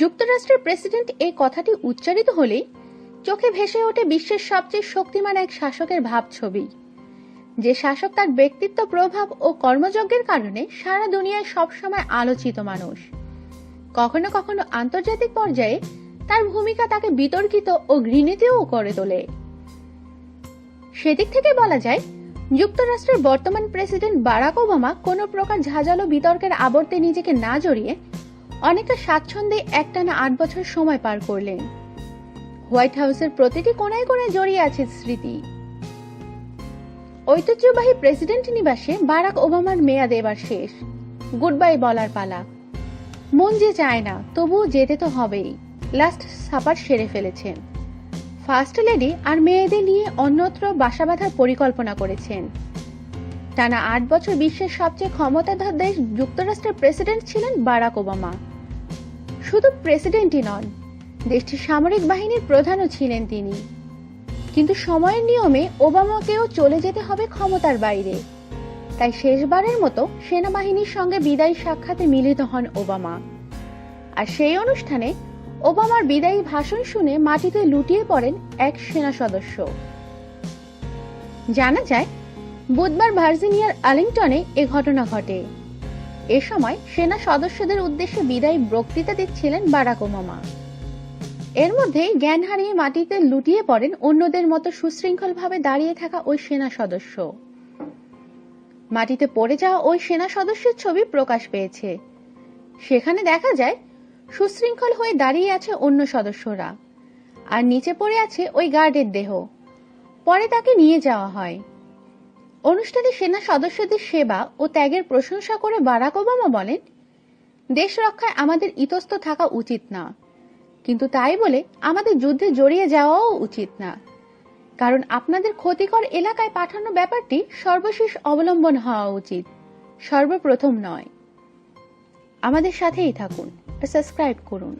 যুক্তরাষ্ট্রের প্রেসিডেন্ট এই কথাটি উচ্চারিত হলেই চোখে ভেসে ওঠে বিশ্বের সবচেয়ে শক্তিমান এক শাসকের ভাবছবি। যে শাসক তার ব্যক্তিত্ব, প্রভাব ও কর্মযজ্ঞের কারণে সারা দুনিয়ায় সবসময় আলোচিত মানুষ। কখনো কখনো আন্তর্জাতিক পর্যায়ে তার ভূমিকা তাকে বিতর্কিত ও ঘৃণিতও করে তোলে। সেদিক থেকে বলা যায়, যুক্তরাষ্ট্রের বর্তমান প্রেসিডেন্ট বারাক ওবামা কোনো প্রকার ঝাঁঝালো বিতর্কের আবর্তে নিজেকে না জড়িয়ে অনেকটা স্বাচ্ছন্দ্যে একটানা আট বছর সময় পার করলেন। হোয়াইট হাউসের প্রতিটি কোনায় কোনায় জড়িয়ে আছে স্মৃতি। ঐতিহ্যবাহী প্রেসিডেন্ট নিবাসে বারাক ওবামার মেয়াদ এবার শেষ। গুড বাই বলার পালা। মন যে চায় না, তবুও যেতে তো হবেই। লাস্ট সাপার সেরে ফেলেছেন। ফার্স্ট লেডি আর মেয়েদের নিয়ে অন্যত্র বাসা বাঁধার পরিকল্পনা করেছেন। টানা আট বছর বিশ্বের সবচেয়ে ক্ষমতাধর দেশ যুক্তরাষ্ট্রের প্রেসিডেন্ট ছিলেন বারাক ওবামা। শুধু প্রেসিডেন্টই নন, দেশটির সামরিক বাহিনীর প্রধানও ছিলেন তিনি। কিন্তু সময়ের নিয়মে ওবামাকেও চলে যেতে হবে ক্ষমতার বাইরে। তাই শেষবারের মতো সেনাবাহিনীর সঙ্গে বিদায়ী সাক্ষাতে মিলিত হন ওবামা। আর সেই অনুষ্ঠানে ওবামার বিদায়ী ভাষণ শুনে মাটিতে লুটিয়ে পড়েন এক সেনা সদস্য। জানা যায় বুধবার ভার্জিনিয়ার আলিংটনে এ ঘটনা ঘটে। এ সময় সেনা সদস্যদের উদ্দেশ্যে বিদায়ী বক্তৃতা দিচ্ছিলেন বারাক ওবামা। এর মধ্যেই জ্ঞান হারিয়ে মাটিতে লুটিয়ে পড়েন অন্যদের মতো সুশৃঙ্খলভাবে দাঁড়িয়ে থাকা ওই সেনা সদস্য। মাটিতে পড়ে যাওয়া ওই সেনা সদস্যের ছবি প্রকাশ পেয়েছে। সেখানে দেখা যায়, সুশৃঙ্খল হয়ে দাঁড়িয়ে আছে অন্য সদস্যরা। আর নিচে পড়ে আছে ওই গার্ডের দেহ। পরে তাকে নিয়ে যাওয়া হয়। অনুষ্ঠানে সেনা সদস্যদের সেবা ও ত্যাগের প্রশংসা করে বারাক ওবামা বলেন, দেশ রক্ষায় আমাদের ইতস্ত থাকা উচিত না। কিন্তু তাই বলে আমাদের যুদ্ধে জড়িয়ে যাওয়াও উচিত না। কারণ আপনাদের ক্ষতিকর এলাকায় পাঠানো ব্যাপারটি সর্বশেষ অবলম্বন হওয়া উচিত। সর্বপ্রথম নয়। আমাদের সাথেই থাকুন, সাবস্ক্রাইব করুন।